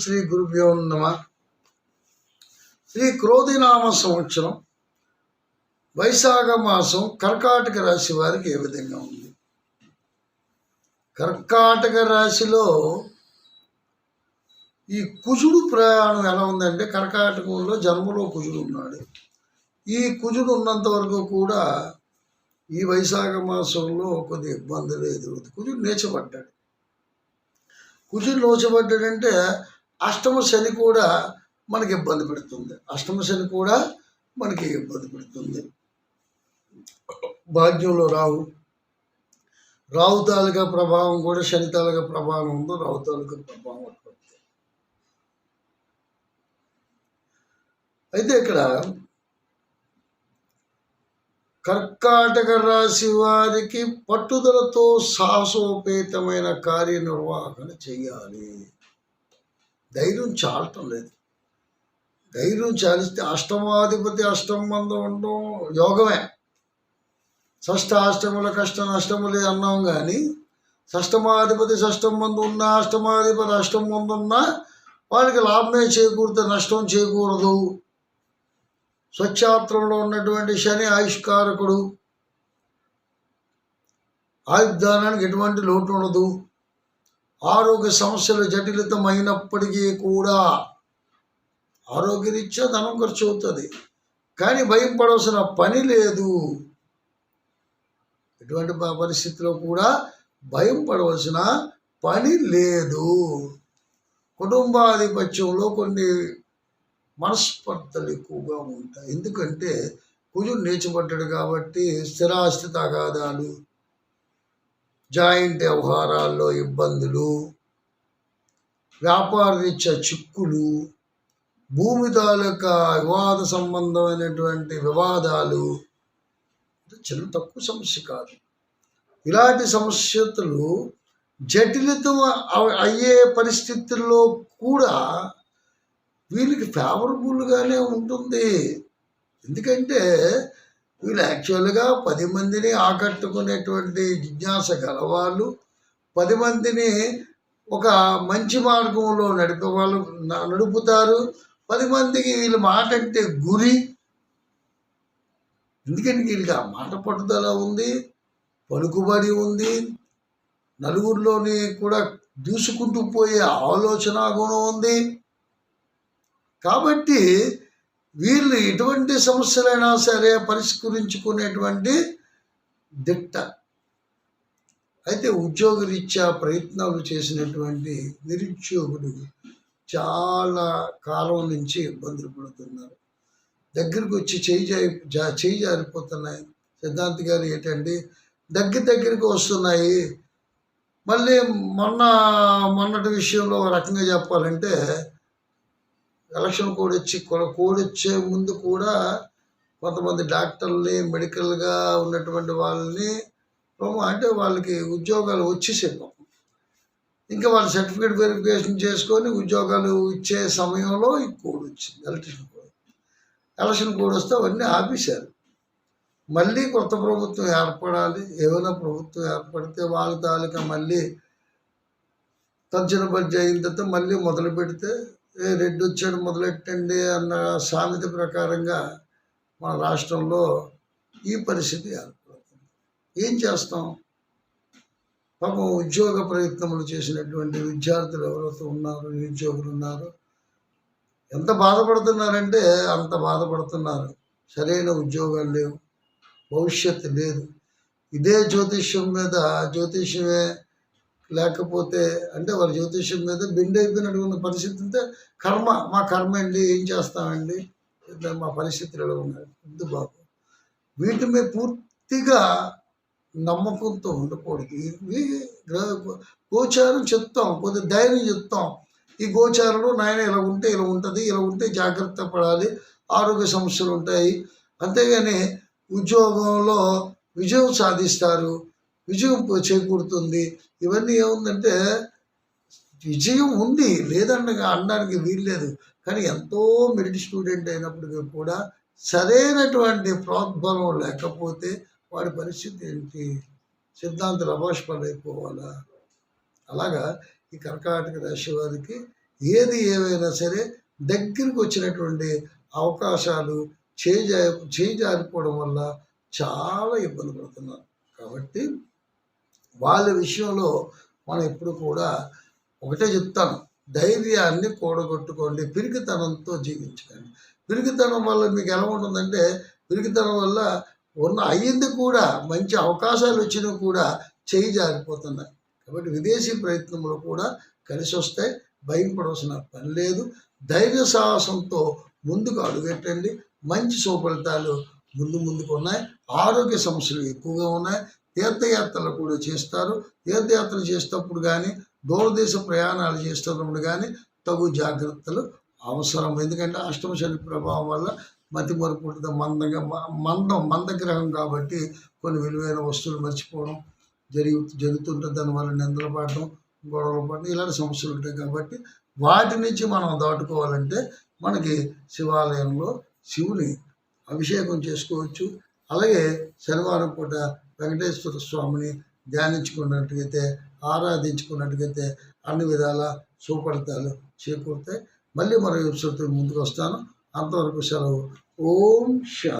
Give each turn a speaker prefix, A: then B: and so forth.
A: శ్రీ గురుభ్యో నమ. శ్రీ క్రోధినామ సంవత్సరం. వైశాఖ మాసం కర్కాటక రాశి వారికి ఏ విధంగా ఉంది? కర్కాటక రాశిలో ఈ కుజుడు ప్రయాణం ఎలా ఉందంటే కర్కాటకంలో జన్మలో కుజుడు ఉన్నాడు. ఈ కుజుడు ఉన్నంత వరకు కూడా ఈ వైశాఖ మాసంలో కొద్ది ఇబ్బందులు ఎదురవుతాయి. కుజుడు నేర్చబడ్డాడు కుజుడు నోచబడ్డాడంటే అష్టమ శని కూడా మనకి ఇబ్బంది పెడుతుంది. అష్టమ శని కూడా మనకి ఇబ్బంది పెడుతుంది. భాగ్యంలో రావు. రావు తాలూకా ప్రభావం కూడా శని తాలూకా ప్రభావం ఉందో రావు తాలూకా ప్రభావం ఉంటుంది అయితే ఇక్కడ కర్కాటక రాశి వారికి పట్టుదలతో సాహసోపేతమైన కార్యనిర్వహణ చేయాలి. ధైర్యం చాలటం లేదు. ధైర్యం చాలిస్తే అష్టమాధిపతి అష్టం ఉండడం యోగమే. షష్ట అష్టముల కష్ట నష్టములే అన్నాం కానీ షష్టమాధిపతి షష్టం మందు ఉన్నా అష్టమాధిపతి అష్టం మందు ఉన్నా వాళ్ళకి లాభమే చేకూరితే నష్టం చేయకూడదు స్వచ్ఛాత్రంలో ఉన్నటువంటి శని ఆయుష్కారకుడు. ఆయుర్దానానికి ఎటువంటి లోటు ఉండదు. ఆరోగ్య సమస్యలు జటిలితమైనప్పటికీ కూడా ఆరోగ్యరీత్యా ధనం ఖర్చు అవుతుంది. కానీ భయం పడవలసిన పని లేదు. ఎటువంటి పరిస్థితిలో కూడా భయం పడవలసిన పని లేదు. కుటుంబాధిపత్యంలో కొన్ని మనస్పర్ధలు ఎక్కువగా ఉంటాయి. ఎందుకంటే కుజుడు నేర్చబడ్డాడు కాబట్టి స్థిరాస్తి తగాదాలు జాయింట్ వ్యవహారాల్లో ఇబ్బందులు వ్యాపారరీత్యా చిక్కులు భూమి తాలూకా వివాద సంబంధమైనటువంటి వివాదాలు. చిన్న తక్కువ సమస్య కాదు. ఇలాంటి సమస్యలు జటిలితం అయ్యే పరిస్థితుల్లో కూడా వీళ్ళకి ఫేవరబుల్గానే ఉంటుంది. ఎందుకంటే వీళ్ళు యాక్చువల్గా పది మందిని ఆకట్టుకునేటువంటి జిజ్ఞాస గలవాళ్ళు పది మందిని ఒక మంచి మార్గంలో నడిపే వాళ్ళు నడుపుతారు. పది మందికి వీళ్ళు మాట అంటే గురి. ఎందుకంటే వీళ్ళకి ఆ మాట పట్టుదల ఉంది పలుకుబడి ఉంది. నలుగురిలోని కూడా దూసుకుంటూ పోయే ఆలోచన గుణం ఉంది. కాబట్టి వీళ్ళు ఎటువంటి సమస్యలైనా సరే పరిష్కరించుకునేటువంటి దిట్ట. అయితే ఉద్యోగరీత్యా ప్రయత్నాలు చేసినటువంటి నిరుద్యోగులు చాలా కాలం నుంచి ఇబ్బందులు పడుతున్నారు. దగ్గరికి వచ్చి చేయి జారి చేయి జారిపోతున్నాయి. సిద్ధాంత్ గారు ఏంటండి దగ్గర దగ్గరికి వస్తున్నాయి. మళ్ళీ మొన్న మొన్నటి విషయంలో ఒక రకంగా చెప్పాలంటే ఎలక్షన్ కోడ్ వచ్చి కోడ్ వచ్చే ముందు కూడా కొంతమంది డాక్టర్ని మెడికల్గా ఉన్నటువంటి వాళ్ళని అంటే వాళ్ళకి ఉద్యోగాలు వచ్చేసాయి ఇంకా వాళ్ళ సర్టిఫికేట్ వెరిఫికేషన్ చేసుకొని ఉద్యోగాలు ఇచ్చే సమయంలో ఈ కోడ్ వచ్చింది ఎలక్ట్రిషన్ కోడ్ ఎలక్షన్ కోడ్ వస్తే అవన్నీ ఆపేశారు. మళ్ళీ కొత్త ప్రభుత్వం ఏర్పడాలి ఏమైనా ప్రభుత్వం ఏర్పడితే వాళ్ళ తాలూకా మళ్ళీ తర్జన భర్జ అయిన తర్వాత మళ్ళీ మొదలు పెడితే రెడ్డి వచ్చాడు మొదలెట్టండి అన్న సామెత ప్రకారంగా మన రాష్ట్రంలో ఈ పరిస్థితి ఏర్పడుతుంది. ఏం చేస్తాం? పాపం ఉద్యోగ ప్రయత్నములు చేసినటువంటి విద్యార్థులు ఎవరైతే ఉన్నారు నిరుద్యోగులు ఉన్నారు ఎంత బాధపడుతున్నారంటే అంత బాధపడుతున్నారు. సరైన ఉద్యోగాలు లేవు భవిష్యత్తు లేదు. ఇదే జ్యోతిష్యం మీద జ్యోతిష్యమే లేకపోతే అంటే వాళ్ళ జ్యోతిష్యం మీద బెండ్ అయిపోయినటువంటి పరిస్థితి ఉంటే కర్మ మా కర్మ అండి ఏం చేస్తామండి? ఇట్లా మా పరిస్థితులు ఎలా ఉన్నాయి? వద్దు బాబు. వీటి మీద పూర్తిగా నమ్మకంతో ఉండకూడదు. ఇవి గోచారం చెప్తాం కొద్ది ధైర్యం చెప్తాం. ఈ గోచారంలో నాయన ఇలా ఉంటే ఇలా ఉంటుంది ఇలా ఉంటే జాగ్రత్త పడాలి ఆరోగ్య సమస్యలు ఉంటాయి. అంతేగాని ఉద్యోగంలో విజయం సాధిస్తారు. విజయం చేకూరుతుంది. ఇవన్నీ ఏముందంటే విజయం ఉంది లేదనగా అనడానికి వీల్లేదు. కానీ ఎంతో మెరిట్ స్టూడెంట్ అయినప్పటికీ కూడా సరైనటువంటి ప్రోద్బలం లేకపోతే వాడి పరిస్థితి ఏంటి? సిద్ధాంత అభాష్పాలు అయిపోవాలా అలాగా ఈ కర్కాటక రాశి వారికి ఏది ఏమైనా సరే దగ్గరికి వచ్చినటువంటి అవకాశాలు చేజా చేజారిపోవడం వల్ల చాలా ఇబ్బంది పడుతున్నారు. కాబట్టి వాళ్ళ విషయంలో మనం ఎప్పుడు కూడా ఒకటే చెప్తాను. ధైర్యాన్ని కూడగొట్టుకోండి పిరికితనంతో జీవించకండి. పిరికితనం వల్ల మీకు ఎలా ఉంటుందంటే పిరికితనం వల్ల ఉన్న అయ్యింది కూడా మంచి అవకాశాలు వచ్చినా కూడా చేయి జారిపోతున్నాయి. కాబట్టి విదేశీ ప్రయత్నంలో కూడా కలిసి వస్తాయి భయపడవలసిన పని లేదు. ధైర్య సాహసంతో ముందుకు అడుగెట్టండి. మంచి సుఫలితాలు ముందు ముందుకు ఉన్నాయి. ఆరోగ్య సమస్యలు ఎక్కువగా ఉన్నాయి. తీర్థయాత్రలు కూడా చేస్తారు. తీర్థయాత్రలు చేసేటప్పుడు కానీ దూరదేశ ప్రయాణాలు చేస్తున్నప్పుడు కానీ తగు జాగ్రత్తలు అవసరం. ఎందుకంటే అష్టమ శని ప్రభావం వల్ల మతి మరుపు మందంగా మ- మందం మందగ్రహం కాబట్టి కొన్ని విలువైన వస్తువులు మర్చిపోవడం జరిగి జరుగుతుంటుంది. దానివల్ల నిందలు పడడం గొడవలు పడడం ఇలాంటి సమస్యలు ఉంటాయి కాబట్టి వాటి నుంచి మనం దాటుకోవాలంటే మనకి శివాలయంలో శివుని అభిషేకం చేసుకోవచ్చు. అలాగే శనివారం పూట వెంకటేశ్వర స్వామిని ధ్యానించుకున్నట్టుగైతే ఆరాధించుకున్నట్టుగైతే అన్ని విధాల సుఫలితాలు చేకూరుతాయి. మళ్ళీ మరో ఎపిసోడ్తో ముందుకు వస్తాను అంతవరకు సెలవు. ఓం శా